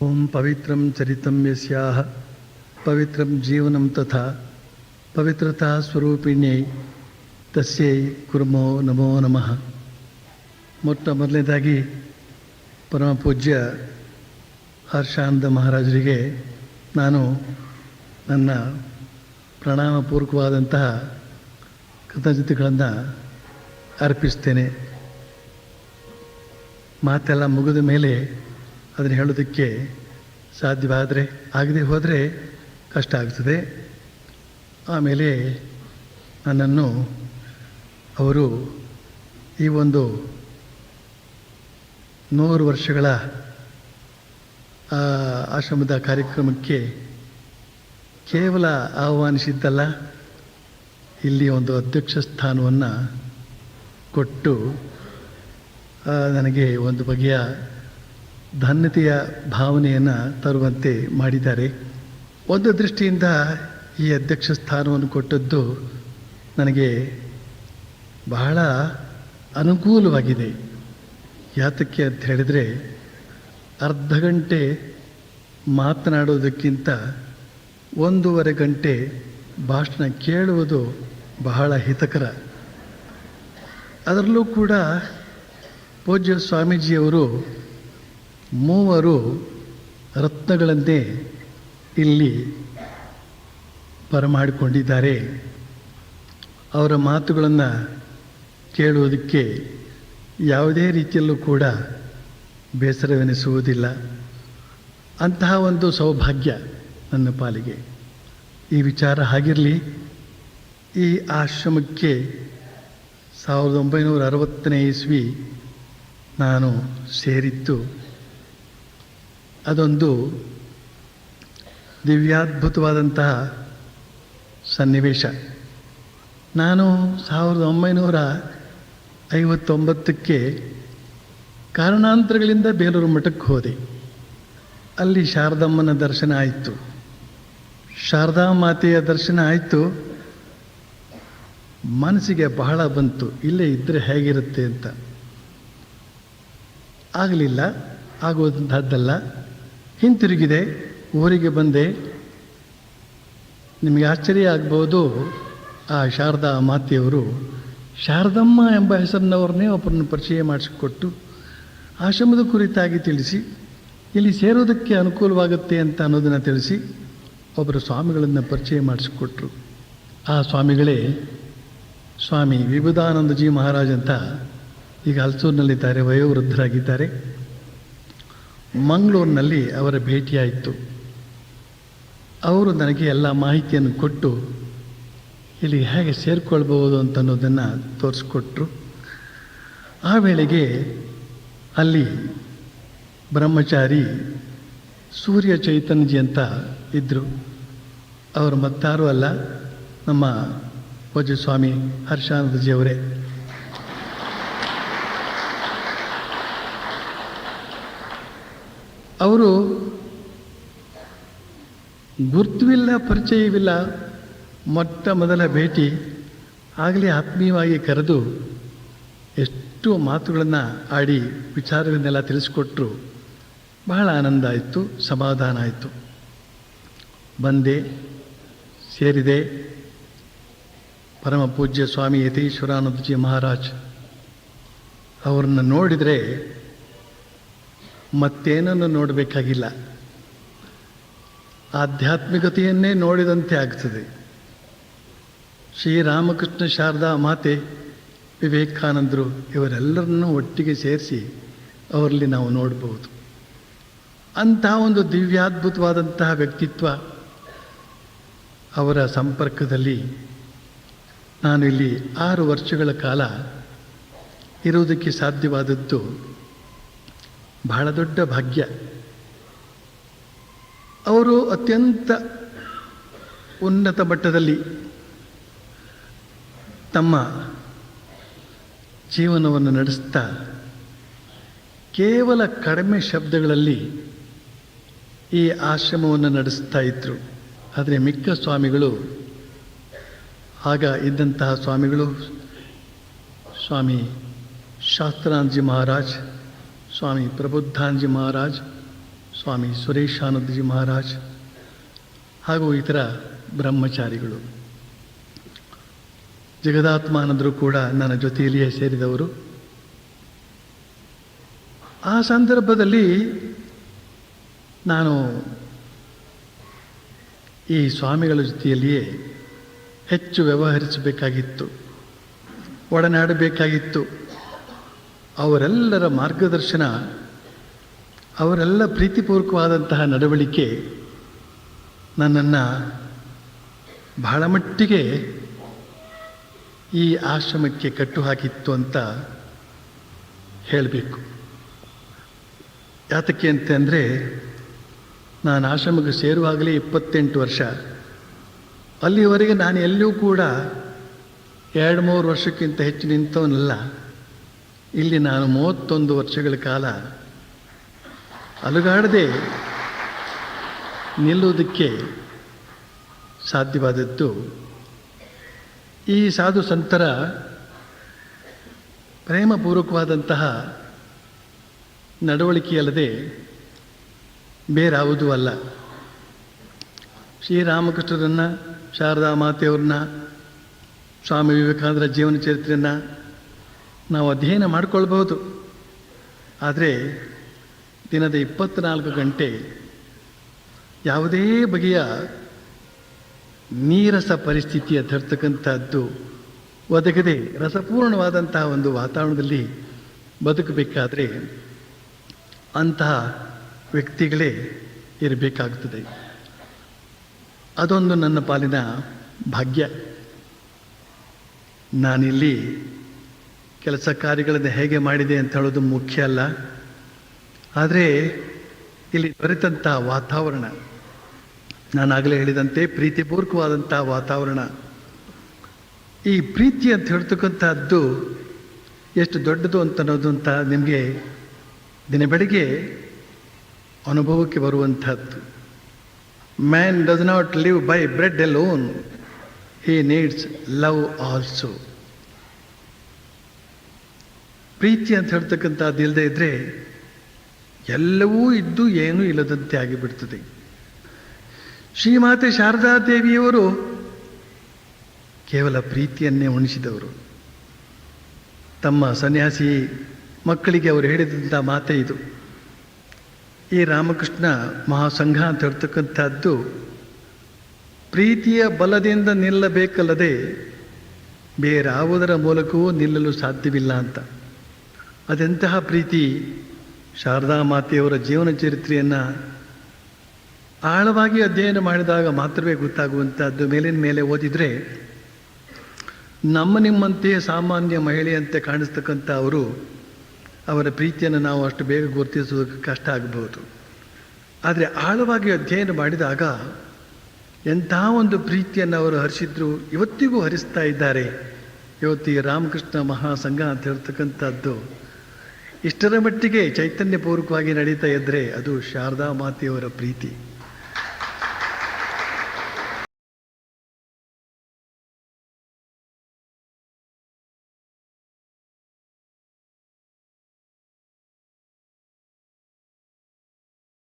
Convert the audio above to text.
ಓಂ ಪವಿತ್ರಂ ಚರಿತಂ ಯಸ್ಯಾಹ ಪವಿತ್ರಂ ಜೀವನಂ ತಥಾ ಪವಿತ್ರತಾ ಸ್ವರೂಪಿಣ್ಯೈ ತಸ್ಯೈ ಕುರ್ಮೋ ನಮೋ ನಮಃ ಮೊಟ್ಟ ಮೊದಲನೇದಾಗಿ ಪರಮ ಪೂಜ್ಯ ಹರ್ಷಾನಂದ ಮಹಾರಾಜರಿಗೆ ನಾನು ನನ್ನ ಪ್ರಣಾಮಪೂರ್ವಕವಾದಂತಹ ಕೃತಜ್ಞತೆಗಳನ್ನು ಅರ್ಪಿಸ್ತೇನೆ. ಮಾತೆಲ್ಲ ಮುಗಿದ ಮೇಲೆ ಅದನ್ನು ಹೇಳೋದಕ್ಕೆ ಸಾಧ್ಯವಾದರೆ, ಆಗದೆ ಹೋದರೆ ಕಷ್ಟ ಆಗ್ತದೆ. ಆಮೇಲೆ ನನ್ನನ್ನು ಅವರು ಈ ಒಂದು ನೂರು ವರ್ಷಗಳ ಆಶ್ರಮದ ಕಾರ್ಯಕ್ರಮಕ್ಕೆ ಕೇವಲ ಆಹ್ವಾನಿಸಿದ್ದಲ್ಲ, ಇಲ್ಲಿ ಒಂದು ಅಧ್ಯಕ್ಷ ಸ್ಥಾನವನ್ನು ಕೊಟ್ಟು ನನಗೆ ಒಂದು ಬಗೆಯ ಧನ್ಯತೆಯ ಭಾವನೆಯನ್ನು ತರುವಂತೆ ಮಾಡಿದ್ದಾರೆ. ಒಂದು ದೃಷ್ಟಿಯಿಂದ ಈ ಅಧ್ಯಕ್ಷ ಸ್ಥಾನವನ್ನು ಕೊಟ್ಟದ್ದು ನನಗೆ ಬಹಳ ಅನುಕೂಲವಾಗಿದೆ. ಯಾತಕ್ಕೆ ಅಂತ ಹೇಳಿದರೆ ಅರ್ಧ ಗಂಟೆ ಮಾತನಾಡೋದಕ್ಕಿಂತ ಒಂದೂವರೆ ಗಂಟೆ ಭಾಷಣ ಕೇಳುವುದು ಬಹಳ ಹಿತಕರ. ಅದರಲ್ಲೂ ಕೂಡ ಪೂಜ್ಯ ಸ್ವಾಮೀಜಿಯವರು ಮೂವರು ರತ್ನಗಳಂತೆ ಇಲ್ಲಿ ಬರಮಾಡಿಕೊಂಡಿದ್ದಾರೆ. ಅವರ ಮಾತುಗಳನ್ನು ಕೇಳುವುದಕ್ಕೆ ಯಾವುದೇ ರೀತಿಯಲ್ಲೂ ಕೂಡ ಬೇಸರವೆನಿಸುವುದಿಲ್ಲ. ಅಂತಹ ಒಂದು ಸೌಭಾಗ್ಯ ನನ್ನ ಪಾಲಿಗೆ. ಈ ವಿಚಾರ ಹಾಗಿರಲಿ. ಈ ಆಶ್ರಮಕ್ಕೆ ಸಾವಿರದ ಒಂಬೈನೂರ ಅರವತ್ತನೇ ಇಸ್ವಿ ನಾನು ಸೇರಿದ್ದು. ಅದೊಂದು ದಿವ್ಯಾದ್ಭುತವಾದಂತಹ ಸನ್ನಿವೇಶ. ನಾನು ಸಾವಿರದ ಒಂಬೈನೂರ ಐವತ್ತೊಂಬತ್ತಕ್ಕೆ ಕಾರಣಾಂತರಗಳಿಂದ ಬೇಲೂರು ಮಠಕ್ಕೆ ಹೋದೆ. ಅಲ್ಲಿ ಶಾರದಮ್ಮನ ದರ್ಶನ ಆಯಿತು. ಶಾರದಾ ಮಾತೆಯ ದರ್ಶನ ಆಯಿತು. ಮನಸ್ಸಿಗೆ ಬಹಳ ಬಂತು. ಇಲ್ಲೇ ಇದ್ದರೆ ಹೇಗಿರುತ್ತೆ ಅಂತ. ಆಗಲಿಲ್ಲ ಆಗುವಂಥದ್ದಲ್ಲ ಹಿಂತಿರುಗಿದೆ, ಊರಿಗೆ ಬಂದೆ. ನಿಮಗೆ ಆಶ್ಚರ್ಯ ಆಗ್ಬೋದು. ಆ ಶಾರದಾ ಮಾತೆಯವರು, ಶಾರದಮ್ಮ ಎಂಬ ಹೆಸರಿನವ್ರನ್ನೇ ಒಬ್ಬರನ್ನು ಪರಿಚಯ ಮಾಡಿಸಿಕೊಟ್ಟು ಆಶ್ರಮದ ಕುರಿತಾಗಿ ತಿಳಿಸಿ, ಇಲ್ಲಿ ಸೇರೋದಕ್ಕೆ ಅನುಕೂಲವಾಗುತ್ತೆ ಅಂತ ಅನ್ನೋದನ್ನು ತಿಳಿಸಿ ಒಬ್ಬರು ಸ್ವಾಮಿಗಳನ್ನು ಪರಿಚಯ ಮಾಡಿಸಿಕೊಟ್ರು. ಆ ಸ್ವಾಮಿಗಳೇ, ಸ್ವಾಮಿ ವಿಭುದಾನಂದಜಿ ಮಹಾರಾಜ್ ಅಂತ ಈಗ ಹಲಸೂರಿನಲ್ಲಿದ್ದಾರೆ, ವಯೋವೃದ್ಧರಾಗಿದ್ದಾರೆ. ಮಂಗಳೂರಿನಲ್ಲಿ ಅವರ ಭೇಟಿಯಾಯಿತು. ಅವರು ನನಗೆ ಎಲ್ಲ ಮಾಹಿತಿಯನ್ನು ಕೊಟ್ಟು, ಇಲ್ಲಿ ಹೇಗೆ ಸೇರಿಕೊಳ್ಬಹುದು ಅಂತ ಅನ್ನೋದನ್ನು ತೋರಿಸ್ಕೊಟ್ರು. ಆ ವೇಳೆಗೆ ಅಲ್ಲಿ ಬ್ರಹ್ಮಚಾರಿ ಸೂರ್ಯ ಚೈತನ್ಯಜಿ ಅಂತ ಇದ್ದರು ಅವರು ಮತ್ತಾರೂ ಅಲ್ಲ, ನಮ್ಮ ಪೂಜ್ಯ ಸ್ವಾಮಿ ಹರ್ಷಾನಂದಜಿಯವರೇ ಅವರು. ಗುರ್ತುವಿಲ್ಲ ಪರಿಚಯವಿಲ್ಲ, ಮೊಟ್ಟ ಮೊದಲ ಭೇಟಿ ಆಗಲೇ ಆತ್ಮೀಯವಾಗಿ ಕರೆದು ಎಷ್ಟು ಮಾತುಗಳನ್ನು ಆಡಿ ವಿಚಾರಗಳನ್ನೆಲ್ಲ ತಿಳಿಸ್ಕೊಟ್ರು. ಬಹಳ ಆನಂದ ಆಯಿತು, ಸಮಾಧಾನ ಆಯಿತು. ಬಂದೆ, ಸೇರಿದೆ. ಪರಮ ಪೂಜ್ಯ ಸ್ವಾಮಿ ಯತೀಶ್ವರಾನಂದಜಿ ಮಹಾರಾಜ್ ಅವರನ್ನು ನೋಡಿದರೆ ಮತ್ತೇನನ್ನು ನೋಡಬೇಕಾಗಿಲ್ಲ. ಆಧ್ಯಾತ್ಮಿಕತೆಯನ್ನೇ ನೋಡಿದಂತೆ ಆಗ್ತದೆ. ಶ್ರೀರಾಮಕೃಷ್ಣ ಶಾರದಾ ಮಾತೆ ವಿವೇಕಾನಂದರು ಇವರೆಲ್ಲರನ್ನೂ ಒಟ್ಟಿಗೆ ಸೇರಿಸಿ ಅವರಲ್ಲಿ ನಾವು ನೋಡಬಹುದು ಅಂತಹ ಒಂದು ದಿವ್ಯಾದ್ಭುತವಾದಂತಹ ವ್ಯಕ್ತಿತ್ವ ಅವರ ಸಂಪರ್ಕದಲ್ಲಿ ನಾನು ಇಲ್ಲಿ ಆರು ವರ್ಷಗಳ ಕಾಲ ಇರುವುದಕ್ಕೆ ಸಾಧ್ಯವಾದದ್ದು ಬಹಳ ದೊಡ್ಡ ಭಾಗ್ಯ. ಅವರು ಅತ್ಯಂತ ಉನ್ನತ ಮಟ್ಟದಲ್ಲಿ ತಮ್ಮ ಜೀವನವನ್ನು ನಡೆಸ್ತಾ ಕೇವಲ ಕಡಿಮೆ ಶಬ್ದಗಳಲ್ಲಿ ಈ ಆಶ್ರಮವನ್ನು ನಡೆಸ್ತಾ ಇದ್ದರು ಆದರೆ ಮಿಕ್ಕ ಸ್ವಾಮಿಗಳು, ಆಗ ಇದ್ದಂತಹ ಸ್ವಾಮಿಗಳು, ಸ್ವಾಮಿ ಶಾಸ್ತ್ರಾಂಜಿ ಮಹಾರಾಜ್ ಸ್ವಾಮಿ ಪ್ರಬುದ್ಧಾನ್ಜಿ ಮಹಾರಾಜ್, ಸ್ವಾಮಿ ಸುರೇಶಾನಂದಜಿ ಮಹಾರಾಜ್ ಹಾಗೂ ಇತರ ಬ್ರಹ್ಮಚಾರಿಗಳು. ಜಗದಾತ್ಮಾನಂದರು ಕೂಡ ನನ್ನ ಜೊತೆಯಲ್ಲಿಯೇ ಸೇರಿದವರು. ಆ ಸಂದರ್ಭದಲ್ಲಿ ನಾನು ಈ ಸ್ವಾಮಿಗಳ ಜೊತೆಯಲ್ಲಿಯೇ ಹೆಚ್ಚು ವ್ಯವಹರಿಸಬೇಕಾಗಿತ್ತು, ಒಡನಾಡಬೇಕಾಗಿತ್ತು. ಅವರೆಲ್ಲರ ಮಾರ್ಗದರ್ಶನ, ಅವರೆಲ್ಲ ಪ್ರೀತಿಪೂರ್ವಕವಾದಂತಹ ನಡವಳಿಕೆ ನನ್ನನ್ನು ಬಹಳ ಮಟ್ಟಿಗೆ ಈ ಆಶ್ರಮಕ್ಕೆ ಕಟ್ಟು ಹಾಕಿತ್ತು ಅಂತ ಹೇಳಬೇಕು. ಯಾತಕ್ಕೆ ಅಂತಂದರೆ ನಾನು ಆಶ್ರಮಕ್ಕೆ ಸೇರುವಾಗಲೇ ಇಪ್ಪತ್ತೆಂಟು ವರ್ಷ. ಅಲ್ಲಿವರೆಗೆ ನಾನು ಎಲ್ಲಿಯೂ ಕೂಡ ಎರಡು ಮೂರು ವರ್ಷಕ್ಕಿಂತ ಹೆಚ್ಚು ನಿಂತವನಲ್ಲ. ಇಲ್ಲಿ ನಾನು ಮೂವತ್ತೊಂದು ವರ್ಷಗಳ ಕಾಲ ಅಲುಗಾಡದೆ ನಿಲ್ಲುವುದಕ್ಕೆ ಸಾಧ್ಯವಾದದ್ದು. ಈ ಸಾಧು ಸಂತರ ಪ್ರೇಮಪೂರ್ವಕವಾದಂತಹ ನಡವಳಿಕೆಯಲ್ಲದೆ ಬೇರಾವುದೂ ಅಲ್ಲ. ಶ್ರೀರಾಮಕೃಷ್ಣರನ್ನು, ಶಾರದಾ ಮಾತೆಯವ್ರನ್ನ, ಸ್ವಾಮಿ ವಿವೇಕಾನಂದರ ಜೀವನ ಚರಿತ್ರೆಯನ್ನು ನಾವು ಅಧ್ಯಯನ ಮಾಡಿಕೊಳ್ಬಹುದು. ಆದರೆ ದಿನದ ಇಪ್ಪತ್ತ್ನಾಲ್ಕು ಗಂಟೆ ಯಾವುದೇ ಬಗೆಯ ನೀರಸ ಪರಿಸ್ಥಿತಿಯ ತರ್ತಕ್ಕಂಥದ್ದು ಒದಗದೆ ರಸಪೂರ್ಣವಾದಂತಹ ಒಂದು ವಾತಾವರಣದಲ್ಲಿ ಬದುಕಬೇಕಾದರೆ ಅಂತಹ ವ್ಯಕ್ತಿಗಳೇ ಇರಬೇಕಾಗುತ್ತದೆ ಅದೊಂದು ನನ್ನ ಪಾಲಿನ ಭಾಗ್ಯ. ನಾನಿಲ್ಲಿ ಕೆಲಸ ಕಾರ್ಯಗಳನ್ನು ಹೇಗೆ ಮಾಡಿದೆ ಅಂತ ಹೇಳೋದು ಮುಖ್ಯ ಅಲ್ಲ. ಆದರೆ ಇಲ್ಲಿ ದೊರೆತಂಥ ವಾತಾವರಣ, ನಾನಾಗಲೇ ಹೇಳಿದಂತೆ ಪ್ರೀತಿಪೂರ್ವಕವಾದಂಥ ವಾತಾವರಣ. ಈ ಪ್ರೀತಿ ಅಂತ ಹೇಳ್ತಕ್ಕಂಥದ್ದು ಎಷ್ಟು ದೊಡ್ಡದು ಅಂತ ಅನ್ನೋದು ಅಂತ ನಿಮಗೆ ದಿನ ಬೆಳಗ್ಗೆ ಅನುಭವಕ್ಕೆ ಬರುವಂಥದ್ದು man does not live by bread alone he needs love also ಪ್ರೀತಿ ಅಂತ ಹೇಳ್ತಕ್ಕಂಥದ್ದು ಇಲ್ಲದೆ ಇದ್ದರೆ ಎಲ್ಲವೂ ಇದ್ದು ಏನೂ ಇಲ್ಲದಂತೆ ಆಗಿಬಿಡ್ತದೆ. ಶ್ರೀಮಾತೆ ಶಾರದಾದೇವಿಯವರು ಕೇವಲ ಪ್ರೀತಿಯನ್ನೇ ಉಣಿಸಿದವರು. ತಮ್ಮ ಸನ್ಯಾಸಿ ಮಕ್ಕಳಿಗೆ ಅವರು ಹೇಳಿದಂಥ ಮಾತೆ ಇದು. ಈ ರಾಮಕೃಷ್ಣ ಮಹಾಸಂಘ ಅಂತ ಹೇಳ್ತಕ್ಕಂಥದ್ದು ಪ್ರೀತಿಯ ಬಲದಿಂದ ನಿಲ್ಲಬೇಕಲ್ಲದೆ ಬೇರಾವುದರ ಮೂಲಕವೂ ನಿಲ್ಲಲು ಸಾಧ್ಯವಿಲ್ಲ ಅಂತ. ಅದೆಂತಹ ಪ್ರೀತಿ ಶಾರದಾ ಮಾತೆಯವರ ಜೀವನ ಚರಿತ್ರೆಯನ್ನು ಆಳವಾಗಿ ಅಧ್ಯಯನ ಮಾಡಿದಾಗ ಮಾತ್ರವೇ ಗೊತ್ತಾಗುವಂಥದ್ದು ಮೇಲಿನ ಮೇಲೆ ಓದಿದರೆ, ನಮ್ಮ ನಿಮ್ಮಂತೆಯೇ ಸಾಮಾನ್ಯ ಮಹಿಳೆಯಂತೆ ಕಾಣಿಸ್ತಕ್ಕಂಥ ಅವರು ಅವರ ಪ್ರೀತಿಯನ್ನು ನಾವು ಅಷ್ಟು ಬೇಗ ಗುರುತಿಸೋದಕ್ಕೆ ಕಷ್ಟ ಆಗಬಹುದು. ಆದರೆ ಆಳವಾಗಿ ಅಧ್ಯಯನ ಮಾಡಿದಾಗ ಎಂಥ ಒಂದು ಪ್ರೀತಿಯನ್ನು ಅವರು ಹರಿಸಿದ್ರು ಇವತ್ತಿಗೂ ಹರಿಸ್ತಾ ಇದ್ದಾರೆ. ಇವತ್ತಿಗೆ ರಾಮಕೃಷ್ಣ ಮಹಾಸಂಘ ಅಂತ ಹೇಳ್ತಕ್ಕಂಥದ್ದು ಇಷ್ಟರ ಮಟ್ಟಿಗೆ ಚೈತನ್ಯಪೂರ್ವಕವಾಗಿ ನಡೀತಾ ಇದ್ದರೆ ಅದು ಶಾರದಾ ಮಾತೆಯವರ ಪ್ರೀತಿ.